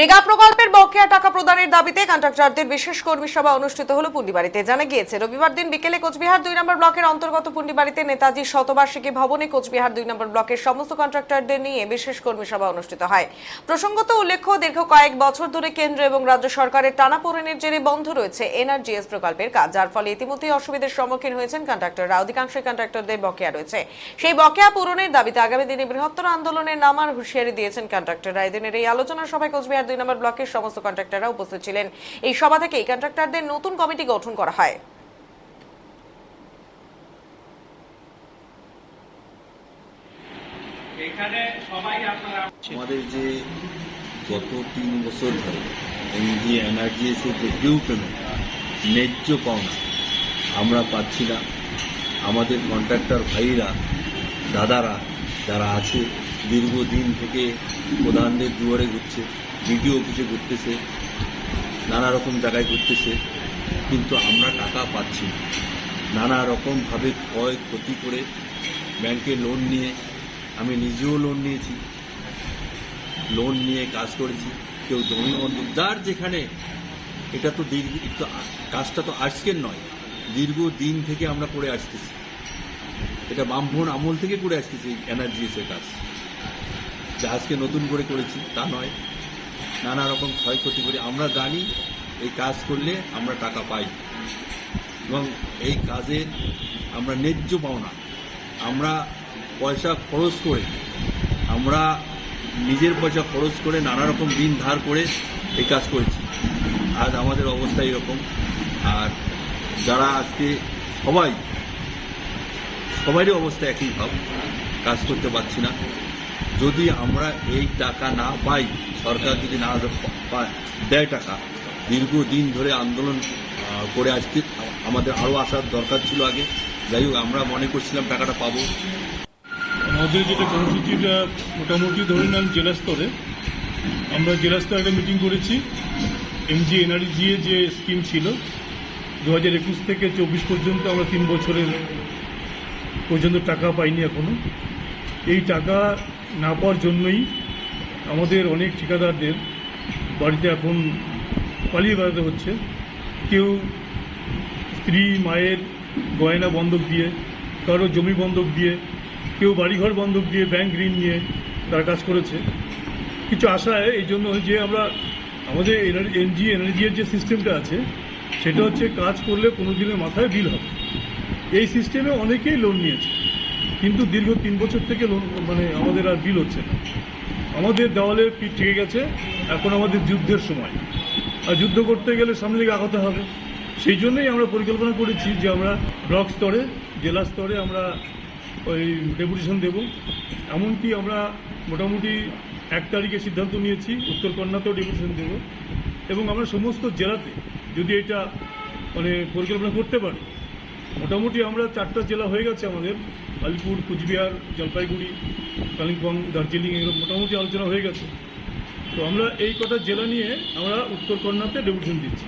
রেগা প্রকল্পের বকেয়া টাকা প্রদানের দাবিতে কন্ট্রাক্টরদের বিশেষ কর্মী সভা অনুষ্ঠিত হলো পুন্ডিবাড়িতে। জানা গিয়েছে, রবিবার দিন বিকেলে কোচবিহার দুই নম্বর ব্লকের অন্তর্গত পুন্ডিবাড়িতে নেতাজি শতবার্ষিকী ভবনে কোচবিহার দুই নম্বর ব্লকের সমস্ত কন্ট্রাক্টরদের নিয়ে বিশেষ কর্মী সভা অনুষ্ঠিত হয়। প্রসঙ্গত উল্লেখ্য, দীর্ঘ কয়েক বছর ধরে কেন্দ্র এবং রাজ্য সরকারের টানাপোড়েনের জেরে বন্ধ রয়েছে এনআরজিএস প্রকল্পের কাজ, যার ফলে ইতিমধ্যেই অসুবিধার সম্মুখীন হয়েছেন কন্ট্রাক্টররা। অধিকাংশ কন্ট্রাক্টরদের বকেয়া রয়েছে। সেই বকেয়া পূরণের দাবিতে আগামী দিনে বৃহত্তর আন্দোলনের নামার হুঁশিয়ারি দিয়েছেন কন্ট্রাক্টররা। এদিনের এই আলোচনা সভায় কোচবিহার দুই নম্বর ব্লকের সমস্ত কন্ট্রাক্টররা উপস্থিত ছিলেন। এই সভা থেকে এই কন্ট্রাক্টরদের নতুন কমিটি গঠন করা হয়। এখানে সবাই আপনারা আমাদের যে গত তিন বছর ধরে এনজি এনার্জিএস এর যে ডিউ পেমেন্ট ন্যায্য পাওনা আমরা পাচ্ছি না। আমাদের কন্ট্রাক্টর ভাইরা দাদারা যারা আছে দীর্ঘদিন থেকে প্রধানদের দুয়ারে ঘুরছে। বিডিও অফিসে ঘুরতেছে, নানা রকম জায়গায় ঘুরতেছে, কিন্তু আমরা টাকা পাচ্ছি না। নানা রকমভাবে ক্ষয়, ক্ষতি করে ব্যাংকে লোন নিয়ে, আমি নিজেও লোন নিয়েছি লোন নিয়ে কাজ করেছি, কেউ জমি বন্ধক, যার যেখানে, এটা তো দীর্ঘ কাজটা তো আজকের নয় দীর্ঘ দিন থেকে আমরা করে আসতেছি। এটা ব্রাহ্মণ আমল থেকে করে আসতেছি এনার্জিএস এর কাজ। যা আজকে নতুন করে করেছি, তা নয়। নানা রকম ক্ষয়ক্ষতি করে। আমরা জানি এই কাজ করলে আমরা টাকা পাই। এবং এই কাজের আমরা ন্যায্য পাওনা। আমরা পয়সা খরচ করে, আমরা নিজের পয়সা খরচ করে নানা রকম ঋণ ধার করে এই কাজ করেছি। আজ আমাদের অবস্থা এরকম। আর যারা আজকে সবাই, সবারই অবস্থা একই ভাব। কাজ করতে পারছি না। যদি আমরা এই টাকা না পাই, সরকার যদি না দেয় টাকা, দীর্ঘদিন ধরে আন্দোলন করে আসতে আমাদের আরও আসার দরকার ছিল আগে। যাই হোক, আমরা মনে করছিলাম টাকাটা পাবো। আমাদের যেটা কর্মসূচিটা মোটামুটি ধরে নেন জেলা স্তরে, আমরা জেলা স্তরে একটা মিটিং করেছি। এমজি এনআরজি যে স্কিম ছিল দু হাজার একুশ থেকে চব্বিশ পর্যন্ত আমরা তিন বছরের পর্যন্ত টাকা পাইনি এখনও। এই টাকা না পাওয়ার জন্যই আমাদের অনেক ঠিকাদারদের বাড়িতে এখন পালিয়ে বেড়াতে হচ্ছে। কেউ স্ত্রী, মায়ের গয়না বন্ধক দিয়ে, কারও জমি বন্ধক দিয়ে, কেউ বাড়িঘর বন্ধক দিয়ে ব্যাংক ঋণ নিয়ে তারা কাজ করেছে। কিছু আশায় এই জন্য যে আমরা আমাদের এনজি, এনার্জির যে সিস্টেমটা আছে, সেটা হচ্ছে কাজ করলে পনেরো দিনের মাথায় বিল হবে। এই সিস্টেমে অনেকেই লোন নিয়েছে। কিন্তু দীর্ঘ তিন বছর থেকে লোন মানে আমাদের আর বিল হচ্ছে না। আমাদের দেওয়ালে পিঠ ঠেকে গেছে, এখন আমাদের যুদ্ধের সময়। আর যুদ্ধ করতে গেলে সামনে দিকে আগাতে হবে। সেই জন্যই আমরা পরিকল্পনা করেছি যে আমরা ব্লক স্তরে, জেলা স্তরে আমরা ওই ডেপুটেশন দেব। এমনকি আমরা মোটামুটি এক তারিখে সিদ্ধান্ত নিয়েছি, উত্তর কন্যাতেও ডেপুটেশন দেব। এবং আমরা সমস্ত জেলাতে যদি এটা মানে পরিকল্পনা করতে পারি, মোটামুটি আমরা চারটা জেলা হয়ে গেছে আমাদের। আলিপুর, কুচবিহার, জলপাইগুড়ি, কালিম্পং, দার্জিলিং এগুলো মোটামুটি আলোচনা হয়ে গেছে। তো আমরা এই কটা জেলা নিয়ে আমরা উত্তর কন্যাতে ডেপুটেশন দিচ্ছি।